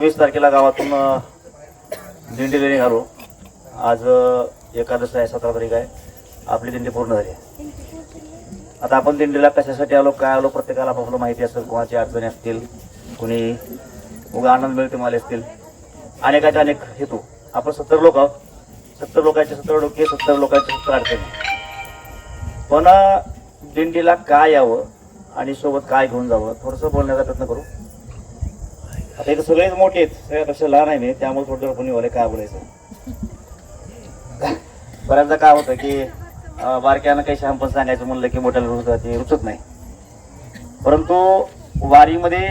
वीस तारखेला गावातून दिंडी लेणी घालो आज एकादश आहे सतरा तारीख आहे. आपली दिंडी पूर्ण झाली आहे. आता आपण दिंडीला कशासाठी आलो काय आलो प्रत्येकाला आपलं माहिती असेल कोणाची अडचणी असतील कुणी उगा आनंद मिळते मला असतील अनेकाचे अनेक हेतू. आपण सत्तर लोक आहोत. सत्तर लोकांचे सत्तर डोके सत्तर लोकांचे सत्तर अडचणी. पण दिंडीला काय यावं आणि सोबत काय घेऊन जावं थोडंसं बोलण्याचा प्रयत्न करू. आता इथं सगळेच मोठे आहेत. सगळ्यापेक्षा लहान आहे मी. त्यामुळे थोडं कोणी वाले काय बोलायचं? बऱ्याचदा काय होतं की अं, बारक्यानं काही शहाणपण सांगायचं म्हणलं की मोठ्याला रुचत ते रुचत नाही. परंतु वारीमध्ये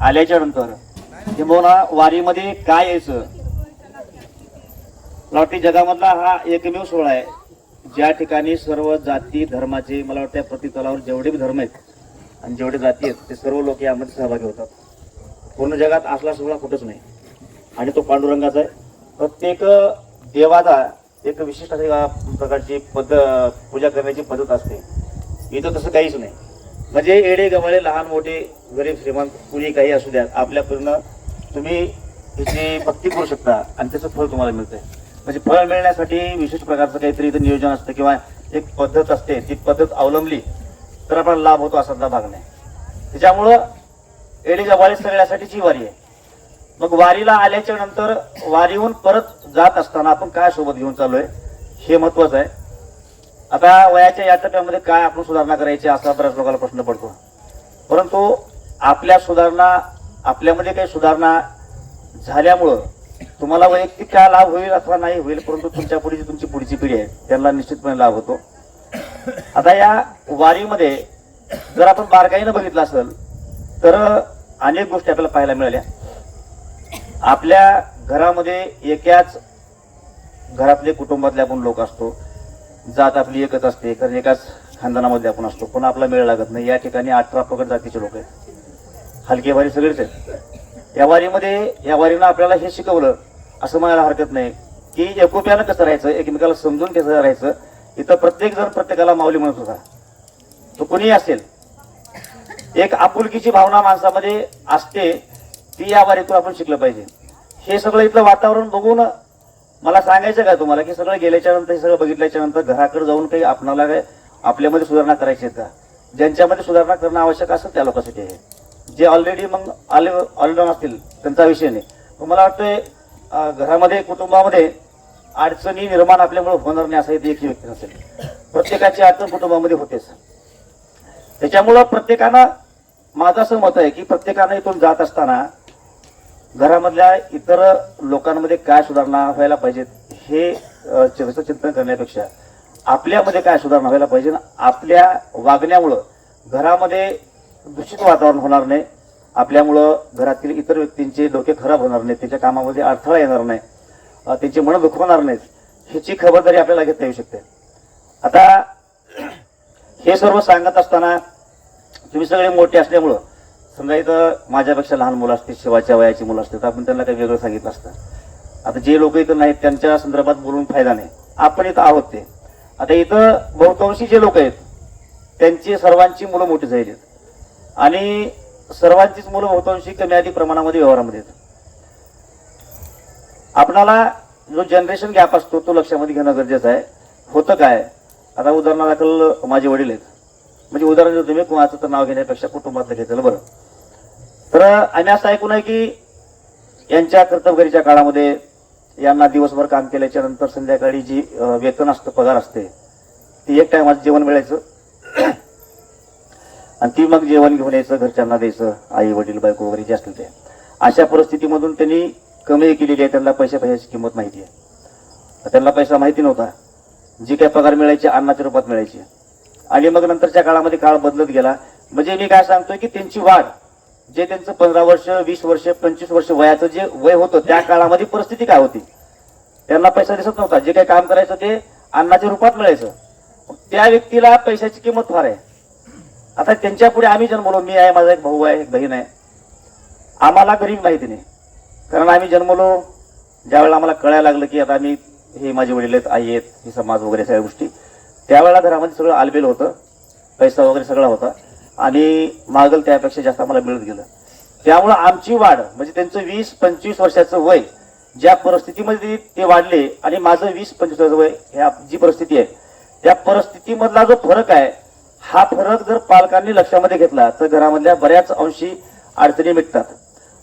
आल्याच्यानंतर किंबहुना वारीमध्ये काय यायचं? मला वाटते जगामधला हा एकमेव सोहळा आहे. ज्या ठिकाणी सर्व जाती धर्माचे मला वाटतं प्रतितलावर जेवढे बी धर्म आहेत आणि जेवढे जाती आहेत ते सर्व लोक यामध्ये सहभागी होतात. पूर्ण जगात असला सोहळा कुठंच नाही. आणि तो पांडुरंगाचा आहे. प्रत्येक देवाचा एक विशिष्ट असे प्रकारची पद पूजा करण्याची पद्धत असते. इथं तसं काहीच नाही. म्हणजे एडे गवाळे लहान मोठे गरीब श्रीमंत कुणी काही असू द्या आपल्या पूर्ण तुम्ही हिची भक्ती करू शकता आणि त्याचं फळ तुम्हाला मिळतंय. म्हणजे फळ मिळण्यासाठी विशेष प्रकारचं काहीतरी इथं नियोजन असतं किंवा एक पद्धत असते. ती पद्धत अवलंबली तर आपण लाभ होतो असा भाग नाही. त्याच्यामुळं एडी वारी सगळ्यासाठीची वारी आहे. मग वारीला आल्याच्यानंतर वारीहून परत जात असताना आपण काय सोबत घेऊन चाललोय हे महत्वाचं आहे. आता वयाच्या या टप्प्यामध्ये काय आपण सुधारणा करायची असा बऱ्याच लोकांना प्रश्न पडतो. परंतु आपल्या सुधारणा आपल्यामध्ये काही सुधारणा झाल्यामुळं तुम्हाला वैयक्तिक काय लाभ होईल अथवा नाही होईल परंतु तुमच्या पुढची तुमची पुढची पिढी आहे त्यांना निश्चितपणे लाभ होतो. आता या वारीमध्ये जर आपण बारकाईनं बघितलं असेल तर अनेक गोष्टी आपल्याला पाहायला मिळाल्या. आपल्या घरामध्ये एकाच घरातले कुटुंबातले आपण लोक असतो. जात आपली एकच असते कारण एकाच खानदानामध्ये आपण असतो. पण आपला मेळ लागत नाही. या ठिकाणी अठरा पकड जातीचे लोक आहेत. हलके वारी सगळेच आहेत. या वारीमध्ये या वारीनं आपल्याला हे शिकवलं असं म्हणायला हरकत नाही की एकोप्यानं कसं राहायचं एकमेकाला समजून कसं राहायचं इथं प्रत्येक जण प्रत्येकाला माऊली म्हणत होता. तो कोणीही असेल एक आपुलकीची भावना माणसामध्ये असते ती या वारीतून आपण शिकलं पाहिजे. हे सगळं इथलं वातावरण बघून मला सांगायचं काय तुम्हाला की सगळं गेल्याच्यानंतर हे सगळं बघितल्याच्या नंतर घराकडे जाऊन काही आपणाला काय आपल्यामध्ये सुधारणा करायची आहेत का? ज्यांच्यामध्ये सुधारणा करणं आवश्यक असेल त्या लोकांसाठी आहे. जे ऑलरेडी मग आले ऑलडाऊन असतील त्यांचा विषय नाही. पण मला वाटतंय घरामध्ये कुटुंबामध्ये अडचणी निर्माण आपल्यामुळे होणार नाही असं इथे एकही व्यक्ती नसेल. प्रत्येकाची अडचण कुटुंबामध्ये होतेच. त्याच्यामुळं प्रत्येकानं माझं असं मत आहे की प्रत्येकानं इथून जात असताना घरामधल्या इतर लोकांमध्ये काय सुधारणा व्हायला पाहिजेत हे अ, चिंतन करण्यापेक्षा आपल्यामध्ये काय सुधारणा व्हायला पाहिजे आपल्या वागण्यामुळं घरामध्ये दूषित वातावरण होणार नाही आपल्यामुळं घरातील इतर व्यक्तींचे डोके खराब होणार नाहीत त्याच्या कामामध्ये अडथळा येणार नाही अ, त्यांची मनं दुखवणार नाहीत ह्याची खबरदारी आपल्याला घेता येऊ शकते. आता हे सर्व सांगत असताना तुम्ही सगळे मोठे असल्यामुळं समजा इथं माझ्यापेक्षा लहान मुलं असतील शिवाच्या वयाची मुलं असतील तर आपण त्यांना काही वेगळं सांगितलं असतं. आता जे लोक इथं नाहीत त्यांच्या संदर्भात बोलून फायदा नाही. आपण इथं आहोत ते. आता इथं बहुतांशी जे लोक आहेत त्यांची सर्वांची मुलं मोठी झाली आहेत. आणि सर्वांचीच मुलं बहुतांशी कमी अधिक प्रमाणामध्ये व्यवहारामध्ये आहेत. आपणाला जो जनरेशन गॅप असतो तो लक्षामध्ये घेणं गरजेचं आहे. होतं काय? आता उदाहरणादाखल माझे वडील आहेत. म्हणजे उदाहरण देतो कुणाचं तर नाव घेण्यापेक्षा कुटुंबातलं घेतलं बरं. तर आम्ही असं ऐकून आहे की यांच्या कर्तव्यरीच्या काळामध्ये यांना दिवसभर काम केल्याच्यानंतर संध्याकाळी जी वेतन असतं पगार असते ती एक टायमाचं जेवण मिळायचं. आणि ती मग जेवण घेऊन यायचं घरच्यांना द्यायचं आई वडील बायको वगैरे जे असतील ते. अशा परिस्थितीमधून त्यांनी कमी केलेली आहे त्यांना पैसे पैशाची किंमत माहिती आहे. त्यांना पैसा माहिती नव्हता. जी काही पगार मिळायची अन्नाच्या रूपात मिळायची. आणि मग नंतरच्या काळामध्ये काळ बदलत गेला. म्हणजे मी काय सांगतोय की त्यांची वाढ जे त्यांचं पंधरा वर्ष वीस वर्ष पंचवीस वर्ष वयाचं जे वय होतं त्या काळामध्ये परिस्थिती काय होती? त्यांना पैसा दिसत नव्हता. जे काही काम करायचं ते अन्नाच्या रूपात मिळायचं. त्या व्यक्तीला पैशाची किंमत फार आहे. आता त्यांच्या पुढे आम्ही जन्मलो. मी आहे माझा एक भाऊ आहे एक बहीण आहे. आम्हाला गरीब माहिती नाही. कारण आम्ही जन्मलो ज्यावेळेला आम्हाला कळायला लागलं की आता आम्ही हे माझे वडील आहेत आई आहेत हे समाज वगैरे सगळ्या गोष्टी. त्यावेळेला घरामध्ये सगळं आलबेल होतं. पैसा वगैरे सगळा होता. आणि मागल त्यापेक्षा जास्त आम्हाला मिळत गेलं. त्यामुळं आमची वाढ म्हणजे त्यांचं वीस पंचवीस वर्षाचं वय ज्या परिस्थितीमध्ये ते वाढले आणि माझं वीस पंचवीस वर्षाचं वय ह्या जी परिस्थिती आहे त्या परिस्थितीमधला जो फरक आहे हा फरक जर पालकांनी लक्षामध्ये घेतला तर घरामधल्या बऱ्याच अंशी अडचणी मिटतात.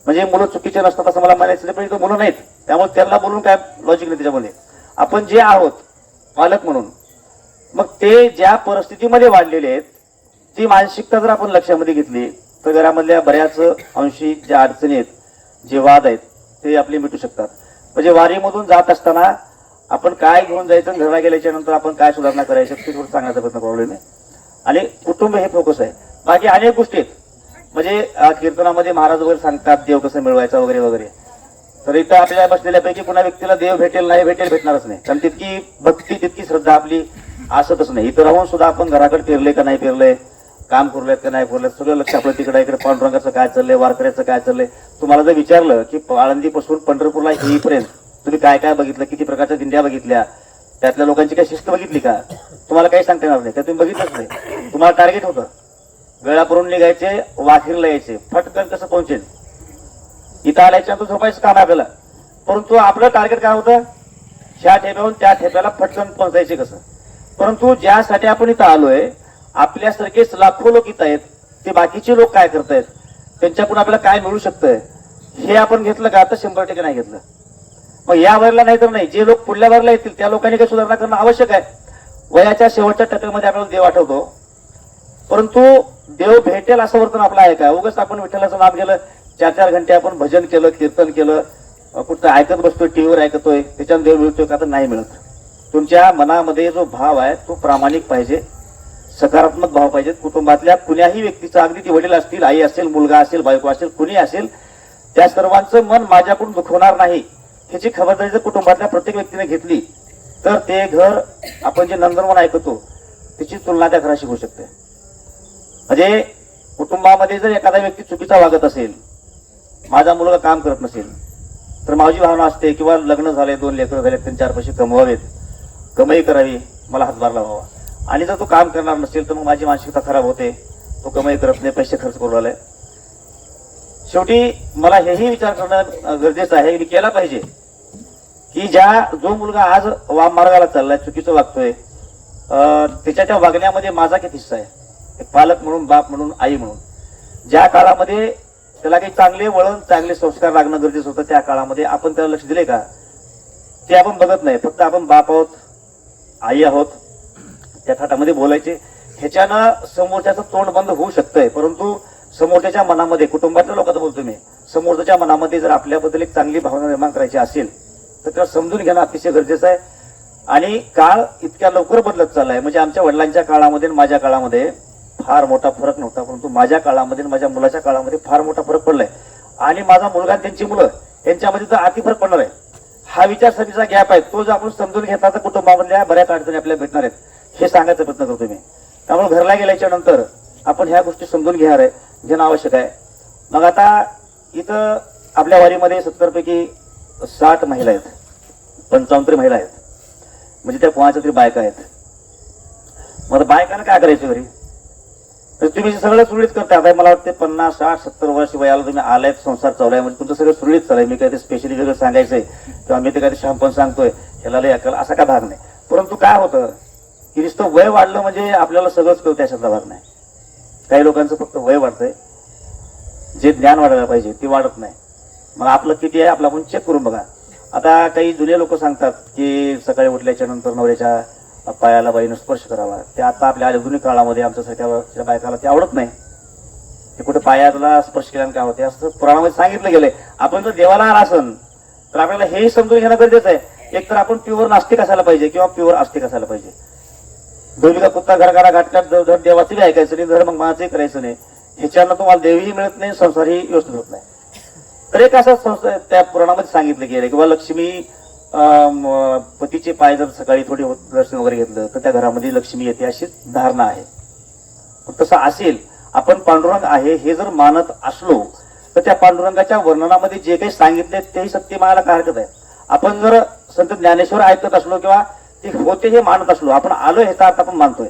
म्हणजे मुलं चुकीचे नसतात असं मला म्हणायचं पण मुलं नाहीत. त्यामुळे त्यांना बोलून काय लॉजिक नाही त्याच्यामध्ये. आपण जे आहोत पालक म्हणून मग ते ज्या परिस्थितीमध्ये वाढलेले आहेत ती मानसिकता जर आपण लक्षामध्ये घेतली तर घरामधल्या बऱ्याच अंशी ज्या अडचणी आहेत जे वाद आहेत ते आपले मिटू शकतात. म्हणजे वारीमधून जात असताना आपण काय घेऊन जायचं घराला गेल्याच्यानंतर आपण काय सुधारणा करायचं ते थोडं सांगण्याचा प्रयत्न प्रॉब्लेम आहे आणि कुटुंब हे फोकस आहे. बाकी अनेक गोष्टी आहेत. म्हणजे कीर्तनामध्ये महाराज वगैरे सांगतात देव कसं मिळवायचा वगैरे वगैरे. तर इथं आपल्या बसलेल्यापैकी कुणा व्यक्तीला देव भेटेल नाही भेटेल भेटणारच नाही. कारण तितकी भक्ती तितकी श्रद्धा आपली असं तसं नाही. इथं राहून सुद्धा आपण घराकडे फिरले का नाही फिरले काम करलेत का नाही करलेत सगळं लक्ष आपलं तिकडे इकडे पांडुरंगाचं काय चाललंय वारकऱ्याचं काय चाललंय. तुम्हाला जर विचारलं की आळंदीपासून पंढरपूरला येईपर्यंत तुम्ही काय काय बघितलं किती प्रकारच्या दिंड्या बघितल्या त्यातल्या लोकांची काय शिस्त बघितली का? तुम्हाला काही सांगता येणार नाही. त्या तुम्ही बघितलंच नाही. तुम्हाला टार्गेट होतं. वेळापुरून निघायचे वाखीरला यायचे. फटकन कसं पोहोचेल? इथं आल्याच्या झोपायचं काम आपल्याला. परंतु आपलं टार्गेट काय होतं? ह्या ठेप्याहून त्या ठेप्याला फटकन पोहोचायचे कसं? परंतु ज्यासाठी आपण इथं आलोय आपल्यासारखेच लाखो लोक इथं आहेत ते बाकीचे लोक काय करतायत त्यांच्याकडून आपल्याला काय मिळू शकतंय हे आपण घेतलं का? आता शंभर टक्के नाही घेतलं. मग या वरला नाही तर नाही. जे लोक पुढल्या वरला येतील त्या लोकांनी काही सुधारणा करणं आवश्यक आहे. वयाच्या शेवटच्या टप्प्यामध्ये आपल्याला देव आठवतो. परंतु देव भेटेल असं वर्तन आपलं आहे का? उगाच आपण विठ्ठलाचं नाम घेलं चार चार घंटे आपण भजन केलं कीर्तन केलं कुठं ऐकत बसतोय टीव्हीवर ऐकतोय त्याच्यानं देव मिळतोय का? तर नाही मिळत. तुमच्या मनामध्ये जो भाव आहे तो प्रामाणिक पाहिजे सकारात्मक भाव पाहिजेत कुटुंबातल्या कुण्याही व्यक्तीचा अगदी ती वडील असतील आई असेल मुलगा असेल बायको असेल कुणी असेल त्या सर्वांचं मन माझ्याकडून दुखवणार नाही ह्याची खबरदारी जर कुटुंबातल्या प्रत्येक व्यक्तीने घेतली तर ते घर आपण जे नंदनवन ऐकतो त्याची तुलना त्या घराशी होऊ शकते. म्हणजे कुटुंबामध्ये जर एखादा व्यक्ती चुकीचा वागत असेल माझा मुलगा काम करत नसेल तर माझी भावना असते किंवा लग्न झाले दोन लेकरं झाले तीन चार पैसे कमवावेत कमाई करावी. मला हातभार लावावा आणि जर तो काम करणार नसेल तर मग माझी मानसिकता खराब होते. तो कमाई करत नाही पैसे खर्च करू लागलाय. शेवटी मला हेही विचार करणं गरजेचं आहे. मी केला पाहिजे. की ज्या जो मुलगा आज वाम मार्गाला चाललाय चुकीचं वागतोय अं, त्याच्या त्या वागण्यामध्ये माझा किती हिस्सा आहे. एक पालक म्हणून बाप म्हणून आई म्हणून. ज्या काळामध्ये त्याला काही चांगले वळण चांगले संस्कार लागणं गरजेचं होतं त्या काळामध्ये आपण त्याला लक्ष दिले का? ते आपण बघत नाही. फक्त आपण बाप आहोत. आई आहोत त्या थाटामध्ये बोलायचे. ह्याच्यानं समोरच्याचं तोंड बंद होऊ शकतंय परंतु समोरच्याच्या मनामध्ये कुटुंबातल्या लोकांचं बोलतो मी समोरच्याच्या मनामध्ये जर आपल्याबद्दल एक चांगली भावना निर्माण करायची असेल तर त्याला समजून घेणं अतिशय गरजेचं आहे. आणि काळ इतक्या लवकर बदलत चाललाय म्हणजे आमच्या वडिलांच्या काळामध्ये आणि माझ्या काळामध्ये फार मोठा फरक नव्हता परंतु माझ्या काळामध्ये माझ्या मुलाच्या काळामध्ये फार मोठा फरक पडलाय. आणि माझा मुलगा त्यांची मुलं यांच्यामध्ये तर अति फरक पडणार आहे. हा विचारसरणीचा गॅप आहे. तो जर आपण समजून घेतला तर कुटुंबामधल्या बऱ्याच अडचणी आपल्याला भेटणार आहेत. हे सांगायचा प्रयत्न करतो मी. त्यामुळे घरला गेल्याच्यानंतर आपण ह्या गोष्टी समजून घेणार आहे घेणं आवश्यक आहे. मग आता इथं आपल्या वारीमध्ये सत्तरपैकी साठ महिला आहेत. पंचावन्न तरी महिला आहेत. म्हणजे त्या कोणाच्या तरी बायका आहेत. मग बायकांना काय करायचं घरी? तर तुम्ही सगळं सुरळीत करता आता मला वाटते पन्नास साठ सत्तर वर्ष वयाला तुम्ही आलाय संसार चालू आहे म्हणजे तुमचं सगळं सुरळीत चालू आहे. मी काय ते स्पेशली वेगळं सांगायचंय. किंवा मी ते काय शहापण सांगतोय. ह्याला लय अकल असा काय भाग नाही. परंतु काय होतं की नुसतं वय वाढलं म्हणजे आपल्याला सगळंच कळतं अशातला भाग नाही. काही लोकांचं फक्त वय वाढतंय. जे ज्ञान वाढायला पाहिजे ते वाढत नाही. मग आपलं किती आहे आपलं आपण चेक करून बघा. आता काही जुने लोक सांगतात की सकाळी उठल्याच्या नंतर नवऱ्याच्या पायाला बाईनं स्पर्श करावा. ते आता आपल्या आधुनिक काळामध्ये आमच्यासारख्या बायकाला ते आवडत नाही. ते कुठे पायाला स्पर्श केल्याने काय होते? असं पुराणामध्ये सांगितलं गेलंय. आपण जर देवाला आसन तर आपल्याला हेही समजून घेणं गरजेचं आहे. एक तर आपण प्युअर नास्तिक असायला पाहिजे किंवा प्युअर आस्तिक असायला पाहिजे. दोन्ही कुत्ता घरगाडा घाटकाट धड देवाचं बी ऐकायचं नाही धड मग माझंही करायचं नाही ह्याच्यानं तुम्हाला देवीही मिळत नाही संसारही व्यवस्थित होत नाही. तर एक असं संस्था त्या पुराणामध्ये सांगितलं गेलं किंवा लक्ष्मी पतीचे पाय जर सकाळी थोडी दर्शन वगैरे घेतलं तर त्या घरामध्ये लक्ष्मी येते अशी धारणा आहे. मग तसं असेल आपण पांडुरंग आहे हे जर मानत असलो तर त्या पांडुरंगाच्या वर्णनामध्ये जे काही सांगितले तेही सत्य मानायला काय हरकत आहे. आपण जर संत ज्ञानेश्वर ऐकत असलो किंवा ते होते हे मानत असलो आपण आलो ह्याचा अर्थ आपण मानतोय.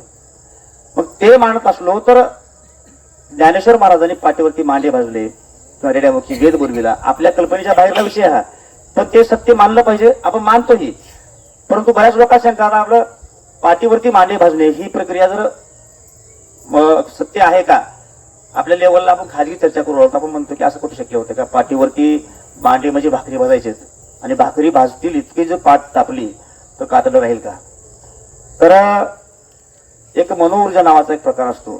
मग ते मानत असलो तर ज्ञानेश्वर महाराजांनी पाठीवरती मांडे भाजले किंवा रेड्यामुखी वेद बोलविला आपल्या कल्पनेच्या बाहेरला विषय हा. तर ते सत्य मानलं पाहिजे आपण मानतोही. परंतु बऱ्याच लोकांना शंका आपलं पाठीवरती मांडे भाजणे ही प्रक्रिया जर सत्य आहे का? आपल्या लेवलला आपण खाजगी चर्चा करू आहोत आपण म्हणतो की असं कुठं शक्य होतं का? पाठीवरती मांडे म्हणजे भाकरी भाजायचेच आणि भाकरी भाजतील इतकी जर पाठ तापली तर कातडं राहील का? तर एक मनोऊर्जा नावाचा एक प्रकार असतो.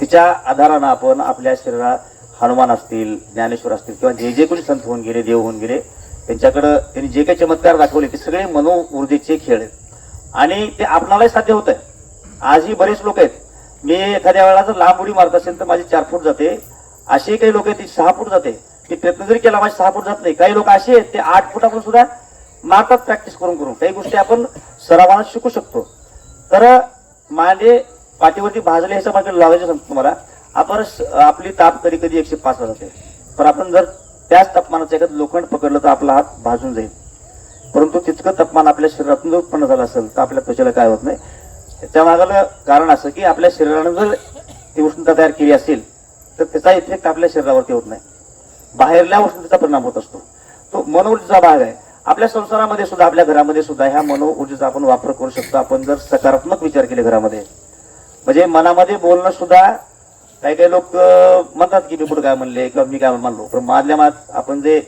तिच्या आधारानं आपण आपल्या शरीरात हनुमान असतील ज्ञानेश्वर असतील किंवा जे जे कोणी संत होऊन गेले देव होऊन गेले त्यांच्याकडं त्यांनी जे काही चमत्कार दाखवले ते सगळे मनोऊर्जेचे खेळ आहेत. आणि ते आपणालाही साध्य होत आहे आजही बरेच लोक आहेत. मी एखाद्या वेळेला जर लांब उडी मारत असेल तर माझी चार फूट जाते. असे काही लोक आहेत ती सहा फूट जाते. मी प्रयत्न जरी केला माझी सहा फूट जात नाही. काही लोक असे आहेत ते आठ फुटापासून सुद्धा मारतात प्रॅक्टिस करून करून. काही गोष्टी आपण सरावानं शिकू शकतो. तर माझे पाठीवरती भाजले हे माझ्याकडे लावायचं सांगतो तुम्हाला. आपण आपली ताप कधी कधी एकशे पाच जाते. पण आपण जर त्याच तापमानाचं एखादं लोखंड पकडलं तर आपला हात भाजून जाईल. परंतु तितकं तापमान आपल्या शरीरातून जर उत्पन्न झालं असेल तर आपल्या त्वचेला काय होत नाही? त्याच्या मागलं कारण असं की आपल्या शरीरानं जर ती उष्णता तयार केली असेल तर त्याचा इफेक्ट आपल्या शरीरावरती होत नाही. बाहेरल्या उष्णतेचा परिणाम होत असतो. तो मनोऊर्जेचा भाग आहे. आपल्या संसारामध्ये सुद्धा आपल्या घरामध्ये सुद्धा ह्या मनोऊर्जेचा आपण वापर करू शकतो. आपण जर सकारात्मक विचार केले घरामध्ये म्हणजे मनामध्ये बोलणं सुद्धा काही काही लोक म्हणतात की मी पुढे काय म्हणले किंवा मी काय मानलो. पण मारल्या मात आपण जे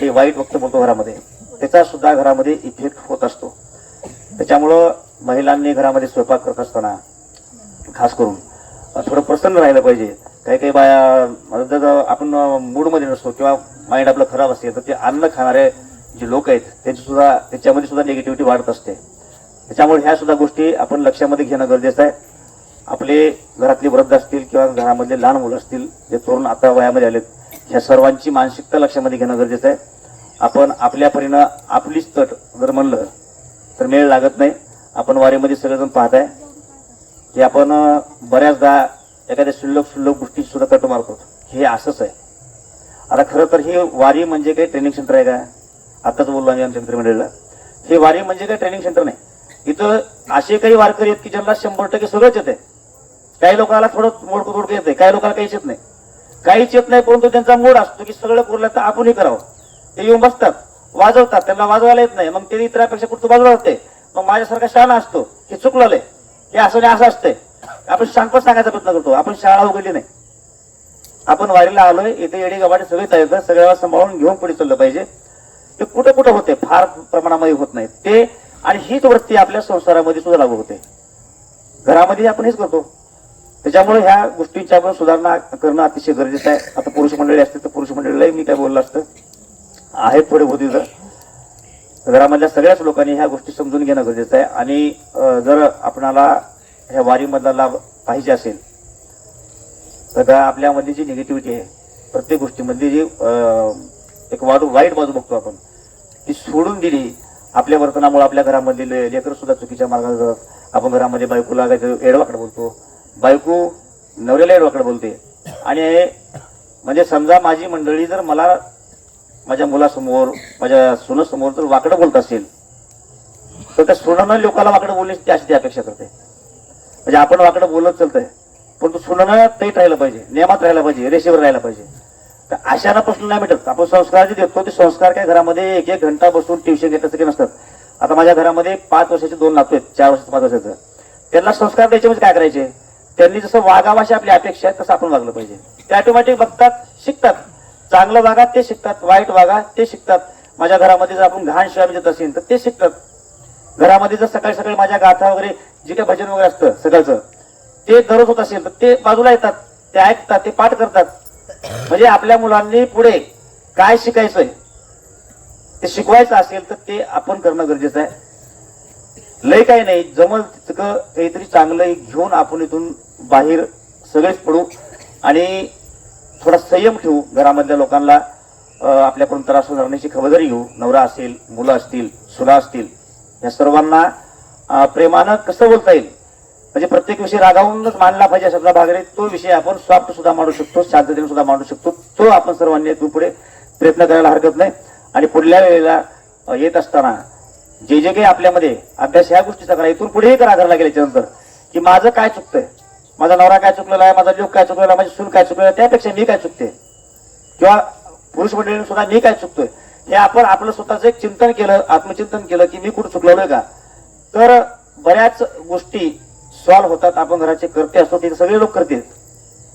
ते वाईट वक्त बोलतो घरामध्ये त्याचा सुद्धा घरामध्ये इफेक्ट होत असतो. त्याच्यामुळं महिलांनी घरामध्ये स्वयंपाक करत असताना खास करून थोडं प्रसन्न राहिलं पाहिजे. काही काही बाया जर आपण मूडमध्ये नसतो किंवा माइंड आपलं खराब असेल तर ते अन्न खाणारे जे लोक आहेत त्यांची सुद्धा त्याच्यामध्ये सुद्धा निगेटिव्हिटी वाढत असते. त्याच्यामुळे ह्या सुद्धा गोष्टी आपण लक्षामध्ये घेणं गरजेचं आहे. आपले घरातले वृद्ध असतील किंवा घरामधले लहान मुलं असतील जे तरुण आता वयामध्ये आलेत ह्या सर्वांची मानसिकता लक्षामध्ये घेणं गरजेचं आहे. आपण आपल्या परीनं आपलीच तट जर म्हणलं तर मेळ लागत नाही. आपण वारीमध्ये सगळेजण पाहताय. की आपण बऱ्याचदा एखाद्या शुल्लक शुल्लक गोष्टी सुद्धा तट मारतो. हे असंच आहे. आता खरं तर हे वारी म्हणजे काही ट्रेनिंग सेंटर आहे का? आताच बोललो आम्ही आमच्या मित्रमंडळीला. हे वारी म्हणजे काही ट्रेनिंग सेंटर नाही. इथं असे काही वारकरी आहेत की ज्यांना शंभर टक्के सगळंच येते काही लोकांना थोडं मोडकं तोडकं येते काही लोकांना काहीच येत नाही. काहीच येत नाही परंतु त्यांचा मूड असतो की सगळं पुरलं तर आपणही करावं. ते येऊन बसतात वाजवतात त्यांना वाजवायला येत नाही. मग ते इतरापेक्षा कुठं बाजूला होते. मग माझ्यासारखा शाळा असतो हे चुकलेलं हे असं नाही असं असतंय. आपण शांतपण सांगायचा प्रयत्न करतो. आपण शाळा उघडली नाही. आपण वारीला आलोय इथे येडी गवाडी सगळे तयार सगळ्याला सांभाळून घेऊन पुढे चाललं पाहिजे. ते कुठं कुठं होते फार प्रमाणामध्ये होत नाही. ते आणि हीच वृत्ती आपल्या संसारामध्ये सुद्धा लागू होते. घरामध्ये आपण हेच करतो. त्याच्यामुळे ह्या गोष्टींची आपण सुधारणा करणं अतिशय गरजेचं आहे. आता पुरुष मंडळी असते तर पुरुष मंडळीलाही मी काय बोललं असतं. आहेत थोडे होते तर घरामधल्या सगळ्याच लोकांनी ह्या गोष्टी समजून घेणं गरजेचं आहे. आणि जर आपणाला ह्या वारीमधला लाभ पाहिजे असेल तर आपल्यामध्ये जी निगेटिव्हिटी आहे प्रत्येक गोष्टीमध्ये जी अं, एक वाढू वाईट बाजू बघतो आपण ती सोडून दिली आपल्या वर्तनामुळे आपल्या घरामधले लेकर सुद्धा चुकीच्या मार्गावर आपण घरामध्ये बायकोला काहीतरी एडवाकडे बोलतो. बायको नवऱ्याला एडवाकडे बोलते. आणि म्हणजे समजा माझी मंडळी जर मला माझ्या मुलासमोर माझ्या सुनासमोर जर वाकडं बोलत असेल तर त्या सुनानं लोकांना वाकडं बोलण्याची ती अशी ती अपेक्षा करते. म्हणजे आपण वाकडं बोलत चालतंय पण तो सुनानं तैट राहिलं पाहिजे नियमात राहिला पाहिजे रेषेवर राहायला पाहिजे. तर अशानं प्रश्न नाही भेटत आपण संस्कार जे देतो ते संस्कार काय घरामध्ये एक एक घंटा बसून ट्युशन घेतलं की नसतात. आता माझ्या घरामध्ये पाच वर्षाचे दोन नातू आहेत चार वर्षाचे पाच वर्षाचं. त्यांना संस्कार द्यायचे म्हणजे काय करायचे? त्यांनी जसं वागावं अशी आपली अपेक्षा आहे तसं आपण वागलं पाहिजे. ते ऑटोमॅटिक बघतात शिकतात. चांगलं वागा ते शिकतात. वाईट वागा ते शिकतात. माझ्या घरामध्ये जर आपण घाण शिवाय म्हणजे देत असेल तर ते शिकतात. घरामध्ये जर सकाळी सकाळी माझ्या गाथा वगैरे जे काही भजन वगैरे असतं सकाळचं ते दररोज होत असेल तर ते बाजूला येतात. ते ऐकतात ते पाठ करतात. म्हणजे आपल्या मुलांनी पुढे काय शिकायचंय ते शिकवायचं असेल तर ते आपण करणं गरजेचं आहे. लय काही नाही जमल तितकं काहीतरी चांगलं घेऊन आपण इथून बाहेर सगळेच पडू आणि थोडा संयम ठेवू घरामधल्या लोकांना आपल्याकडून त्रास होणार नाही खबरदारी घेऊ. नवरा असेल मुलं असतील सुना असतील या सर्वांना प्रेमानं कसं बोलता येईल? म्हणजे प्रत्येक विषय रागावूनच मांडला पाहिजे असा भाग नाही तो विषय आपण सॉफ्ट सुद्धा मांडू शकतो शांततेने सुद्धा मांडू शकतो. तो आपण सर्वांनी तू पुढे प्रयत्न करायला हरकत नाही. आणि पुढल्या वेळेला येत असताना जे जे काही आपल्यामध्ये अभ्यास ह्या गोष्टीचा करा इथून पुढेही करा घरला गेल्याच्या की माझं काय चुकतंय? माझा नवरा काय चुकलेला आहे माझा लोक काय चुकलेला माझी सून काय चुकलेला आहे त्यापेक्षा मी काय चुकते? किंवा पुरुष मंडळीने सुद्धा मी काय चुकतोय? हे आपण आपलं स्वतःचं एक चिंतन केलं आत्मचिंतन केलं की मी कुठं चुकलोय का? तर बऱ्याच गोष्टी सॉल्व्ह होतात. आपण घराचे करते असतो ते सगळे लोक करतील.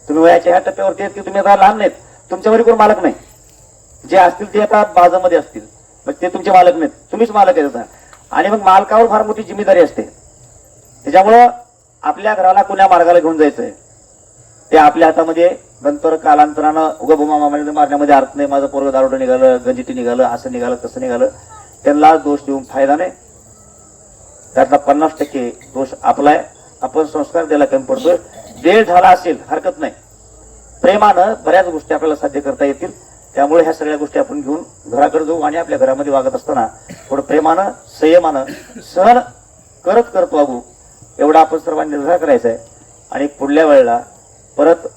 तुम्ही वयाच्या ह्या टप्प्यावरती आहेत की तुम्ही आता लहान नाहीत? तुमच्यावर कोण मालक नाही? जे असतील ते आता बाजामध्ये असतील. मग ते तुमचे मालक नाहीत. तुम्हीच मालक आहेत आणि मग मालकावर फार मोठी जिम्मेदारी असते. त्याच्यामुळं आपल्या घराला कुण्या मार्गाला घेऊन जायचंय? ते आपल्या हातामध्ये नंतर कालांतरानं उगभूमा मामाने मारण्यामध्ये अर्थ नाही. माझं पोरग दारोडं निघालं गंजिटी निघालं असं निघालं तसं निघालं. त्यांना दोष देऊन फायदा नाही. त्यातला पन्नास टक्के दोष आपला आहे आपण संस्कार द्यायला कमी पडतोय. वेळ झाला असेल हरकत नाही. प्रेमानं बऱ्याच गोष्टी आपल्याला साध्य करता येतील. त्यामुळे ह्या सगळ्या गोष्टी आपण घेऊन घराकडे जाऊ आणि आपल्या घरामध्ये वागत असताना थोडं प्रेमानं संयमानं सहन करत करत वागू. एवढा आपण सर्वांनी निर्धार करायचा आहे. आणि पुढल्या वेळेला परत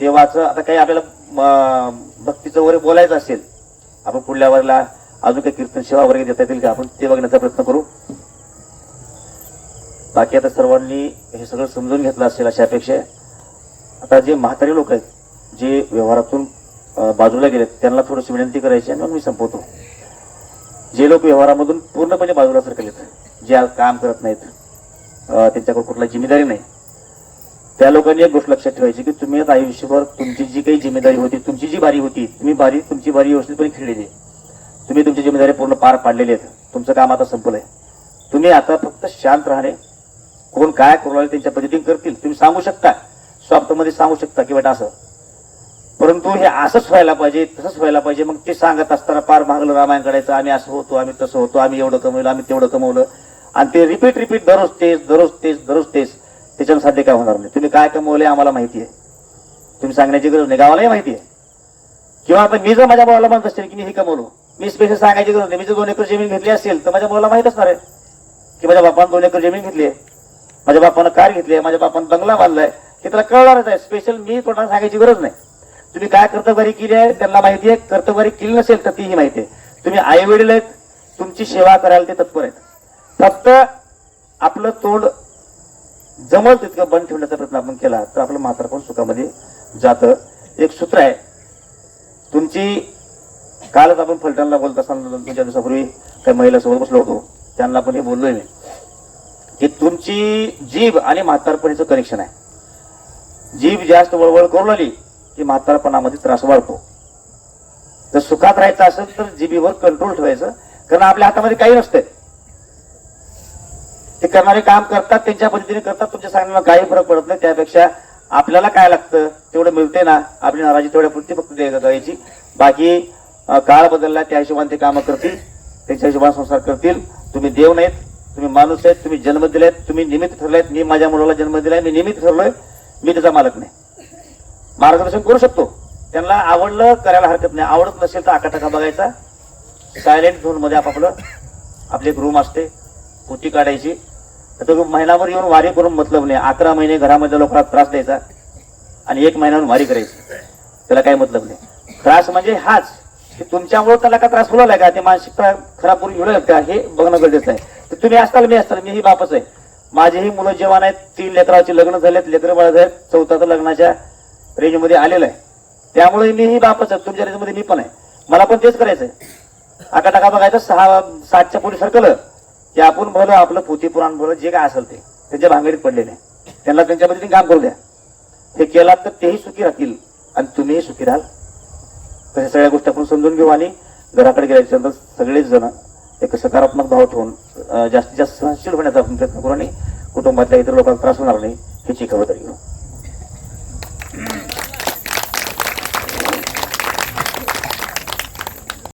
देवाचं आता काही आपल्याला भक्तीचं वगैरे बोलायचं असेल आपण पुढल्या वेळेला अजून काही कीर्तन सेवा वगैरे देता येतील का? आपण ते बघण्याचा प्रयत्न करू. बाकी आता सर्वांनी हे सगळं समजून घेतलं असेल अशा अपेक्षा आता जे म्हातारे लोक आहेत जे व्यवहारातून बाजूला गेलेत त्यांना थोडीशी विनंती करायची आणि मग मी संपवतो. जे लोक व्यवहारामधून पूर्णपणे बाजूला सरकलेत जे आज काम करत नाहीत त्यांच्याकडे कुठला जिम्मेदारी नाही. त्या लोकांनी एक गोष्ट लक्षात ठेवायची की तुम्ही आता आयुष्यभर तुमची जी काही जिम्मेदारी होती तुमची जी बारी होती तुम्ही बारी तुमची बारी व्यवस्थितपणे खेळलेली तुम्ही तुमची जिम्मेदारी पूर्ण पार पाडलेली आहेत. तुमचं काम आता संपलं आहे. तुम्ही आता फक्त शांत राहणे. कोण काय करू लागले त्यांच्या पद्धतीने करतील तुम्ही सांगू शकता. स्वाप्तमध्ये सांगू शकता की बेटा असं. परंतु हे असंच व्हायला पाहिजे तसंच व्हायला पाहिजे. मग ते सांगत असताना पार मागलं रामायण करायचं आम्ही असं होतो आम्ही तसं होतो आम्ही एवढं कमवलं आम्ही तेवढं कमवलं. आणि ते रिपीट रिपीट दररोज तेच दररोज तेच दररोज तेच. त्याच्यानं साध्य काय होणार नाही. तुम्ही काय कमवले आम्हाला माहिती आहे. तुम्ही सांगण्याची गरज नाही. गावालाही माहिती आहे. किंवा आता मी जर माझ्या भावाला म्हणत असेल की मी हे कमवलो मी स्पेशल सांगायची गरज नाही. मी जर दोन एकर जमीन घेतली असेल तर माझ्या भावाला माहीत असणार आहे की माझ्या बापानं दोन एकर जमीन घेतली आहे. माझ्या बापानं कार घेतली आहे. माझ्या बापानं बंगला बांधलाय. हे त्याला कळणारच आहे. स्पेशल मी कोणाला सांगायची गरज नाही. तुम्ही काय कर्तव्यवारी केली आहे त्यांना माहिती आहे. कर्तव्यवारी केली नसेल तर तीही माहिती आहे. तुम्ही आई वडील आहेत. तुमची सेवा करायला ते तत्पर आहेत. फक्त आपलं तोंड जमल तितकं बंद ठेवण्याचा प्रयत्न आपण केला तर आपलं म्हातारपण सुखामध्ये जातं. एक सूत्र आहे तुमची कालच आपण फलटणला बोलत असताना दोन चार दिवसापूर्वी काही महिलासोबत बसलो होतो त्यांना पण हे बोललोय मी की तुमची जीभ आणि म्हातारपणीचं कनेक्शन आहे. जीभ जास्त वळवळ करू लागली की म्हातारपणामध्ये त्रास वाढतो. जर सुखात राहायचं असेल तर जीबीवर कंट्रोल ठेवायचं कारण आपल्या हातामध्ये काही नसतंय. ते करणारे काम करतात त्यांच्या पद्धतीने करतात. तुमच्या सांगण्याला काही फरक पडत नाही. त्यापेक्षा आपल्याला काय लागतं तेवढं मिळते ना. आपली नाराजी तेवढ्या पुरती फक्त द्यायची बाकी काळ बदलला त्या हिशोबाने ते कामं करतील. त्यांच्या हिशोबाने संसार करतील. तुम्ही देव नाहीत तुम्ही माणूस आहेत तुम्ही जन्म दिलायत तुम्ही निमित्त ठरलायत. मी माझ्या मुलाला जन्म दिलाय मी निमित्त ठरलोय. मी त्याचा मालक नाही. मार्गदर्शन करू शकतो. त्यांना आवडलं करायला हरकत नाही. आवडत नसेल तर आकाटाका बघायचा. सायलेंट झोनमध्ये आपापलं आपली एक रूम असते. पोती काढायची. तो महिनाभर येऊन वारी करून मतलब नाही. अकरा महिने घरामध्ये लोकांना त्रास द्यायचा आणि एक महिन्यावर वारी करायची. त्याला काही मतलब नाही. त्रास म्हणजे हाच की तुमच्यामुळे त्याला का त्रास होणार का? ते मानसिकता खराब करून घेऊ का हे बघणं गरजेचं आहे. तर तुम्ही असताल मी असताल मीही बापच आहे. माझेही मुलं जेवण आहेत. तीन लेकराचे लग्न झालेत. लेकर बाळ आहेत चौथ्याचं लग्नाच्या रेंजमध्ये आलेलं आहे. त्यामुळे मीही बापच आहे. तुमच्या रेंजमध्ये मी पण आहे. मला पण तेच करायचं आहे आका टाका बघायचं. सहा सातच्या पुढे सरकलं ते आपण बोलू आपलं पोथी पुराण बोलू जे काय असेल ते त्यांच्या भांगडीत पडलेले त्यांना त्यांच्या पद्धतीने काम करू द्या. हे केलात तर तेही सुखी राहतील आणि तुम्हीही सुखी राहाल. तशा सगळ्या गोष्टी आपण समजून घेऊ आणि घराकडे गेल्याच्यानंतर सगळेच जण एक सकारात्मक भाव ठेवून जास्तीत जास्त सहनशील होण्याचा आपण प्रयत्न करू आणि कुटुंबातल्या इतर लोकांना त्रास होणार नाही ह्याची खबरदारी घेऊ.